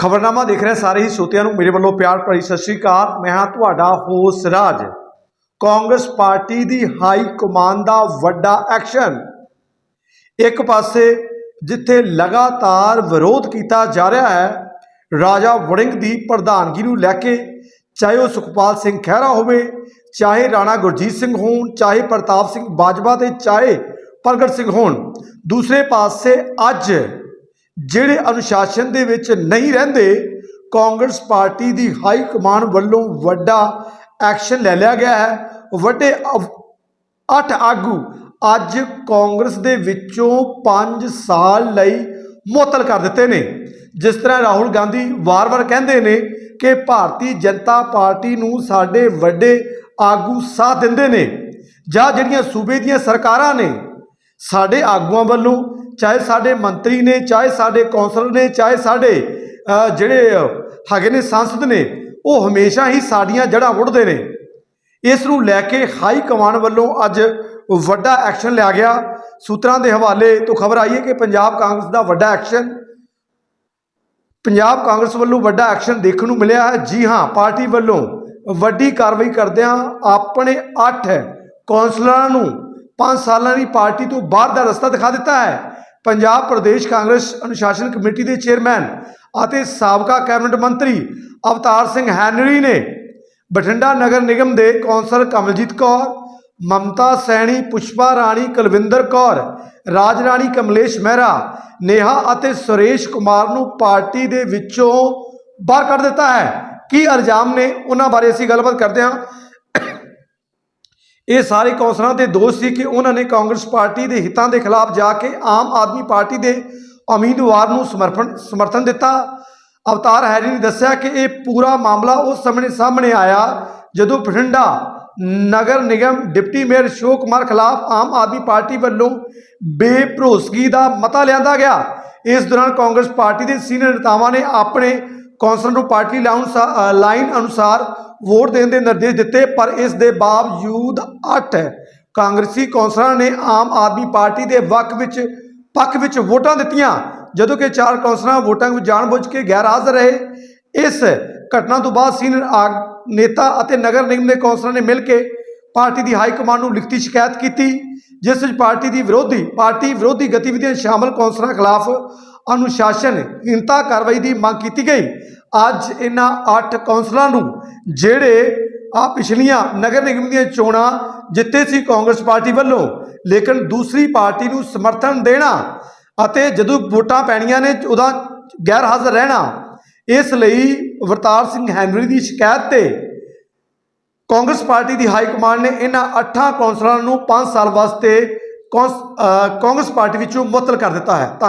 ਖਬਰਨਾਮਾ ਦੇਖ ਰਹੇ ਸਾਰੇ ਹੀ ਸੋਤਿਆਂ ਨੂੰ ਮੇਰੇ ਵੱਲੋਂ ਪਿਆਰ ਭਰੀ ਸਤਿ ਸ਼੍ਰੀ ਅਕਾਲ। ਮੈਂ ਹਾਂ ਤੁਹਾਡਾ ਹੋਸ ਰਾਜ। ਕਾਂਗਰਸ ਪਾਰਟੀ ਦੀ ਹਾਈ ਕਮਾਂਡ ਦਾ ਵੱਡਾ ਐਕਸ਼ਨ। ਇੱਕ ਪਾਸੇ ਜਿੱਥੇ ਲਗਾਤਾਰ ਵਿਰੋਧ ਕੀਤਾ ਜਾ ਰਿਹਾ ਹੈ, ਰਾਜਾ ਵੜਿੰਗ ਦੀ ਪ੍ਰਧਾਨਗੀ ਨੂੰ ਲੈ ਕੇ, ਚਾਹੇ ਉਹ ਸੁਖਪਾਲ ਸਿੰਘ ਖਹਿਰਾ ਹੋਵੇ, ਚਾਹੇ ਰਾਣਾ ਗੁਰਜੀਤ ਸਿੰਘ ਹੋਣ, ਚਾਹੇ ਪ੍ਰਤਾਪ ਸਿੰਘ ਬਾਜਵਾ ਤੇ ਚਾਹੇ ਪ੍ਰਗਟ ਸਿੰਘ ਹੋਣ, ਦੂਸਰੇ ਪਾਸੇ ਅੱਜ ਜਿਹੜੇ ਅਨੁਸ਼ਾਸਨ ਦੇ ਵਿੱਚ ਨਹੀਂ ਰਹਿੰਦੇ, ਕਾਂਗਰਸ ਪਾਰਟੀ ਦੀ ਹਾਈ ਕਮਾਂਡ ਵੱਲੋਂ ਵੱਡਾ ਐਕਸ਼ਨ ਲੈ ਲਿਆ ਗਿਆ ਹੈ। ਵੱਡੇ ਅਫ- ਅੱਠ ਆਗੂ ਅੱਜ ਕਾਂਗਰਸ ਦੇ ਵਿੱਚੋਂ 5 ਸਾਲ ਲਈ ਮੁਅੱਤਲ ਕਰ ਦਿੱਤੇ ਨੇ। ਜਿਸ ਤਰ੍ਹਾਂ ਰਾਹੁਲ ਗਾਂਧੀ ਵਾਰ-ਵਾਰ ਕਹਿੰਦੇ ਨੇ ਕਿ ਭਾਰਤੀ ਜਨਤਾ ਪਾਰਟੀ ਨੂੰ ਸਾਡੇ ਵੱਡੇ ਆਗੂ ਸਾਥ ਦਿੰਦੇ ਨੇ। ਜਾਂ ਜਿਹੜੀਆਂ ਸੂਬੇ ਦੀਆਂ ਸਰਕਾਰਾਂ ਨੇ, ਸਾਡੇ ਆਗੂਆਂ ਵੱਲੋਂ ਚਾਹੇ ਸਾਡੇ ਮੰਤਰੀ ਨੇ, ਚਾਹੇ ਸਾਡੇ ਕੌਂਸਲਰ ਨੇ, ਚਾਹੇ ਸਾਡੇ ਜਿਹੜੇ ਹੈਗੇ ਨੇ ਸੰਸਦ ਨੇ, ਉਹ ਹਮੇਸ਼ਾ ਹੀ ਸਾਡੀਆਂ ਜੜ੍ਹਾਂ ਉੱਡਦੇ ਨੇ। ਇਸ ਨੂੰ ਲੈ ਕੇ ਹਾਈ ਕਮਾਂਡ ਵੱਲੋਂ ਅੱਜ ਵੱਡਾ ਐਕਸ਼ਨ ਲਿਆ ਗਿਆ। ਸੂਤਰਾਂ ਦੇ ਹਵਾਲੇ ਤੋਂ ਖਬਰ ਆਈ ਹੈ ਕਿ ਪੰਜਾਬ ਕਾਂਗਰਸ ਦਾ ਵੱਡਾ ਐਕਸ਼ਨ, ਪੰਜਾਬ ਕਾਂਗਰਸ ਵੱਲੋਂ ਵੱਡਾ ਐਕਸ਼ਨ ਦੇਖਣ ਨੂੰ ਮਿਲਿਆ ਹੈ। ਜੀ ਹਾਂ, ਪਾਰਟੀ ਵੱਲੋਂ ਵੱਡੀ ਕਾਰਵਾਈ ਕਰਦਿਆਂ ਆਪਣੇ 8 ਕੌਂਸਲਰਾਂ ਨੂੰ 5 ਸਾਲਾਂ ਦੀ ਪਾਰਟੀ ਤੋਂ ਬਾਹਰ ਦਾ ਰਸਤਾ ਦਿਖਾ ਦਿੱਤਾ ਹੈ। ਪੰਜਾਬ ਪ੍ਰਦੇਸ਼ ਕਾਂਗਰਸ ਅਨੁਸ਼ਾਸਨ ਕਮੇਟੀ ਦੇ ਚੇਅਰਮੈਨ ਅਤੇ ਸਾਬਕਾ ਕੈਬਨਿਟ ਮੰਤਰੀ ਅਵਤਾਰ ਸਿੰਘ ਹੈਨਰੀ ਨੇ ਬਠਿੰਡਾ ਨਗਰ ਨਿਗਮ ਦੇ ਕੌਂਸਲਰ ਕਮਲਜੀਤ ਕੌਰ, ਮਮਤਾ ਸੈਣੀ, ਪੁਸ਼ਪਾ ਰਾਣੀ, ਕੁਲਵਿੰਦਰ ਕੌਰ ਰਾਜ ਰਾਣੀ ਕਮਲੇਸ਼ ਮਹਿਰਾ, ਨੇਹਾ ਅਤੇ ਸੁਰੇਸ਼ ਕੁਮਾਰ ਨੂੰ ਪਾਰਟੀ ਦੇ ਵਿੱਚੋਂ ਬਾਹਰ ਕੱਢ ਦਿੱਤਾ ਹੈ। ਕੀ ਇਲਜ਼ਾਮ ਨੇ? ਉਹਨਾਂ ਬਾਰੇ ਅਸੀਂ ਗੱਲਬਾਤ ਕਰਦੇ ਹਾਂ। ਇਹ ਸਾਰੇ ਕੌਂਸਲਰਾਂ ਦੇ ਦੋਸ਼ ਸੀ ਕਿ ਉਹਨਾਂ ਨੇ ਕਾਂਗਰਸ ਪਾਰਟੀ ਦੇ ਹਿੱਤਾਂ ਦੇ ਖਿਲਾਫ ਜਾ ਕੇ ਆਮ ਆਦਮੀ ਪਾਰਟੀ ਦੇ ਉਮੀਦਵਾਰ ਨੂੰ ਸਮਰਪਣ, ਸਮਰਥਨ ਦਿੱਤਾ। ਅਵਤਾਰ ਹੈਰੀ ਨੇ ਦੱਸਿਆ ਕਿ ਇਹ ਪੂਰਾ ਮਾਮਲਾ ਉਸ ਸਮੇਂ ਸਾਹਮਣੇ ਆਇਆ ਜਦੋਂ ਬਠਿੰਡਾ ਨਗਰ ਨਿਗਮ ਡਿਪਟੀ ਮੇਅਰ ਅਸ਼ੋਕ ਕੁਮਾਰ ਖਿਲਾਫ ਆਮ ਆਦਮੀ ਪਾਰਟੀ ਵੱਲੋਂ ਬੇਭਰੋਸਗੀ ਦਾ ਮਤਾ ਲਿਆਂਦਾ ਗਿਆ। ਇਸ ਦੌਰਾਨ ਕਾਂਗਰਸ ਪਾਰਟੀ ਦੇ ਸੀਨੀਅਰ ਨੇਤਾਵਾਂ ਨੇ ਆਪਣੇ ਕੌਂਸਲਰ ਨੂੰ ਪਾਰਟੀ ਲਾਉਣ ਲਾਈਨ ਅਨੁਸਾਰ ਵੋਟ ਦੇਣ ਦੇ ਨਿਰਦੇਸ਼ ਦਿੱਤੇ, ਪਰ ਇਸ ਦੇ ਬਾਵਜੂਦ 8 ਕਾਂਗਰਸੀ ਕੌਂਸਲਰਾਂ ਨੇ ਆਮ ਆਦਮੀ ਪਾਰਟੀ ਦੇ ਵਕ ਵਿੱਚ, ਪੱਖ ਵਿੱਚ ਵੋਟਾਂ ਦਿੱਤੀਆਂ, ਜਦੋਂ ਕਿ ਚਾਰ ਕੌਂਸਲਰਾਂ ਵੋਟਾਂ ਵਿੱਚ ਜਾਣਬੁੱਝ ਕੇ ਗੈਰ ਹਾਜ਼ਰ ਰਹੇ। ਇਸ ਘਟਨਾ ਤੋਂ ਬਾਅਦ ਸੀਨੀਅਰ ਆਗ, ਨੇਤਾ ਅਤੇ ਨਗਰ ਨਿਗਮ ਦੇ ਕੌਂਸਲਰਾਂ ਨੇ ਮਿਲ ਕੇ ਪਾਰਟੀ ਦੀ ਹਾਈ ਕਮਾਂਡ ਨੂੰ ਲਿਖਤੀ ਸ਼ਿਕਾਇਤ ਕੀਤੀ, ਜਿਸ ਵਿੱਚ ਪਾਰਟੀ ਦੀ ਵਿਰੋਧੀ, ਪਾਰਟੀ ਵਿਰੋਧੀ ਗਤੀਵਿਧੀਆਂ ਸ਼ਾਮਲ ਕੌਂਸਲਰਾਂ ਖਿਲਾਫ ਅਨੁਸ਼ਾਸਨਹੀਣਤਾ ਕਾਰਵਾਈ ਦੀ ਮੰਗ ਕੀਤੀ ਗਈ। ਅੱਜ ਇਹਨਾਂ 8 ਕੌਂਸਲਾਂ ਨੂੰ ਜਿਹੜੇ ਆ ਪਿਛਲੀਆਂ ਨਗਰ ਨਿਗਮ ਦੀਆਂ ਚੋਣਾਂ ਜਿੱਤੇ ਸੀ ਕਾਂਗਰਸ ਪਾਰਟੀ ਵੱਲੋਂ, ਲੇਕਿਨ ਦੂਸਰੀ ਪਾਰਟੀ ਨੂੰ ਸਮਰਥਨ ਦੇਣਾ ਅਤੇ ਜਦੋਂ ਵੋਟਾਂ ਪੈਣੀਆਂ ਨੇ ਉਹਦਾ ਗੈਰ ਹਾਜ਼ਰ ਰਹਿਣਾ, ਇਸ ਲਈ ਵਰਤਾਰ ਸਿੰਘ ਹੈਨਰੀ ਦੀ ਸ਼ਿਕਾਇਤ ਤੇ ਕਾਂਗਰਸ ਪਾਰਟੀ ਦੀ ਹਾਈ ਕਮਾਂਡ ਨੇ ਇਹਨਾਂ 8 ਕੌਂਸਲਰਾਂ ਨੂੰ 5 ਸਾਲ ਵਾਸਤੇ ਕੌਂਸ- ਕਾਂਗਰਸ ਪਾਰਟੀ ਵਿੱਚੋਂ ਮੁਅੱਤਲ ਕਰ ਦਿੱਤਾ ਹੈ। ਧੰਨ-